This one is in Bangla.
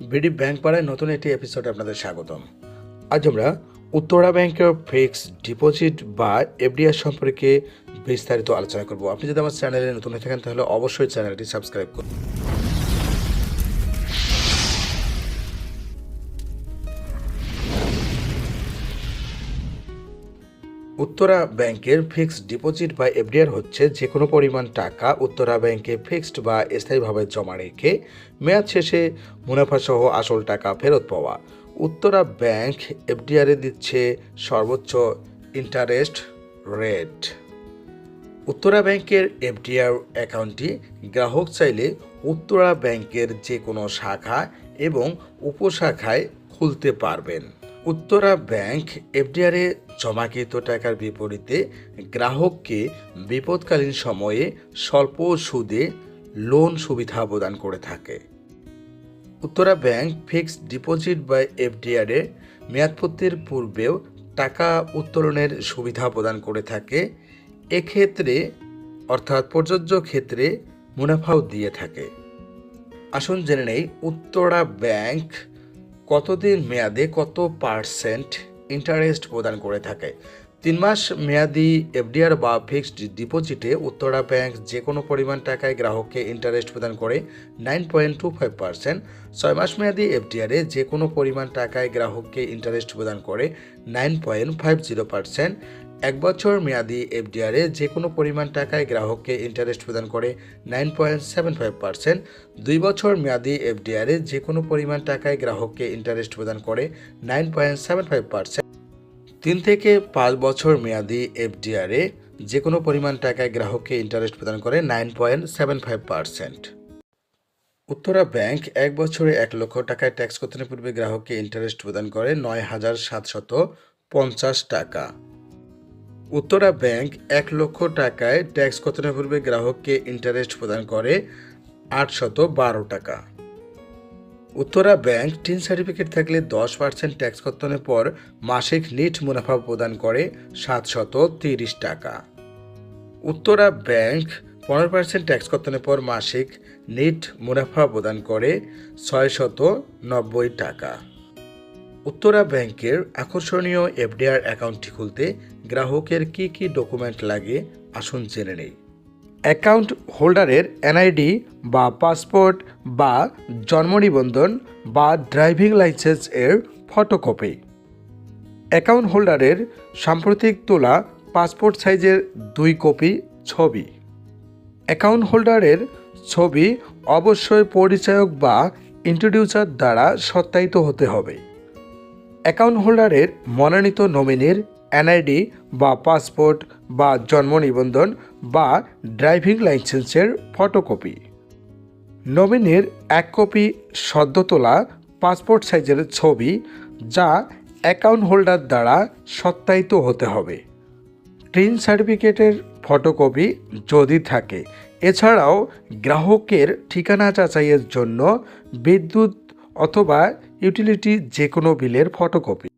বিডি ব্যাংক পাড়ায় নতুন একটি এপিসোডে আপনাদের স্বাগতম। আজ আমরা উত্তরা ব্যাংকের ফিক্সড ডিপোজিট বা এফডিআর সম্পর্কে বিস্তারিত আলোচনা করব। আপনি যদি আমার চ্যানেলে নতুন হয়ে থাকেন, তাহলে অবশ্যই চ্যানেলটি সাবস্ক্রাইব করুন। উত্তরা ব্যাংকের ফিক্সড ডিপোজিট বা এফডিআর হচ্ছে যে কোনো পরিমাণ টাকা উত্তরা ব্যাংকে ফিক্সড বা স্থায়ীভাবে জমা রেখে মেয়াদ শেষে মুনাফাসহ আসল টাকা ফেরত পাওয়া। উত্তরা ব্যাংক এফডিআরে দিচ্ছে সর্বোচ্চ ইন্টারেস্ট রেট। উত্তরা ব্যাংকের এফডিআর অ্যাকাউন্টটি গ্রাহক চাইলে উত্তরা ব্যাংকের যে কোনো শাখা এবং উপশাখায় খুলতে পারবেন। উত্তরা ব্যাংক এফডিআরে জমাকৃত টাকার বিপরীতে গ্রাহককে বিপদকালীন সময়ে স্বল্প সুদে লোন সুবিধা প্রদান করে থাকে। উত্তরা ব্যাংক ফিক্সড ডিপোজিট বা এফডিআরে মেয়াদপত্তির পূর্বেও টাকা উত্তোলনের সুবিধা প্রদান করে থাকে। এক্ষেত্রে, অর্থাৎ প্রযোজ্য ক্ষেত্রে মুনাফাও দিয়ে থাকে। আসুন জেনে নেই, উত্তরা ব্যাংক কতদিন মেয়াদে কত পার্সেন্ট ইন্টারেস্ট প্রদান করে থাকে? তিন মাস মেয়াদি এফডিআর বা ফিক্সড ডিপোজিটে উত্তরা ব্যাংক যে কোনো পরিমাণ টাকায় গ্রাহককে ইন্টারেস্ট প্রদান করে nine point two five percent. ছয় মাস মেয়াদি এফডিআরে যে কোনো পরিমাণ টাকায় গ্রাহককে ইন্টারেস্ট প্রদান করে nine point five zero percent. এক বছর মেয়াদি এফডিআরে যে কোনো পরিমাণ টাকায় গ্রাহককে ইন্টারেস্ট প্রদান করে nine point seven five percent দুই বছর মেয়াদি এফডিআরে যে কোনো পরিমাণ টাকায় গ্রাহককে ইন্টারেস্ট প্রদান করে nine point seven five percent তিন থেকে পাঁচ বছর মেয়াদি এফডিআরে যে কোনো পরিমাণ টাকায় গ্রাহককে ইন্টারেস্ট প্রদান করে nine point seven five percent Uttara bank এক বছরে এক লক্ষ টাকায় ট্যাক্স কর্তনের পূর্বে গ্রাহককে ইন্টারেস্ট প্রদান করে? নয় হাজার সাতশত পঞ্চাশ টাকা। উত্তরা ব্যাংক এক লক্ষ টাকায় ট্যাক্স কর্তনের পূর্বে গ্রাহককে ইন্টারেস্ট প্রদান করে? আটশত বারো টাকা। উত্তরা ব্যাংক টিন সার্টিফিকেট থাকলে দশ পার্সেন্ট ট্যাক্স কর্তনের পর মাসিক নিট মুনাফা প্রদান করে সাতশত তিরিশ টাকা। উত্তরা ব্যাংক পনেরো পার্সেন্ট ট্যাক্স কর্তনের পর মাসিক নিট মুনাফা প্রদান করে ছয়শত নব্বই টাকা। উত্তরা ব্যাংকের আকর্ষণীয় এফডিআর অ্যাকাউন্টটি খুলতে গ্রাহকের কি কি ডকুমেন্ট লাগে, আসুন জেনে নেই। অ্যাকাউন্ট হোল্ডারের এনআইডি বা পাসপোর্ট বা জন্ম নিবন্ধন বা ড্রাইভিং লাইসেন্স এর ফটোকপি। অ্যাকাউন্ট হোল্ডারের সাম্প্রতিক তোলা পাসপোর্ট সাইজের দুই কপি ছবি। অ্যাকাউন্ট হোল্ডারের ছবি অবশ্যই পরিচায়ক বা ইন্ট্রোডিউসার দ্বারা সত্যায়িত হতে হবে। অ্যাকাউন্ট হোল্ডারের মনোনীত নমিনির এনআইডি বা পাসপোর্ট বা জন্ম নিবন্ধন বা ড্রাইভিং লাইসেন্সের ফটোকপি। নমিনির এক কপি সদ্য তোলা পাসপোর্ট সাইজের ছবি যা অ্যাকাউন্ট হোল্ডার দ্বারা সত্যায়িত হতে হবে। প্রিন্ট সার্টিফিকেটের ফটোকপি যদি থাকে, এছাড়াও গ্রাহকের ঠিকানা যাচাইয়ের জন্য বিদ্যুৎ অথবা ইউটিলিটি যে কোনো বিলের ফটোকপি।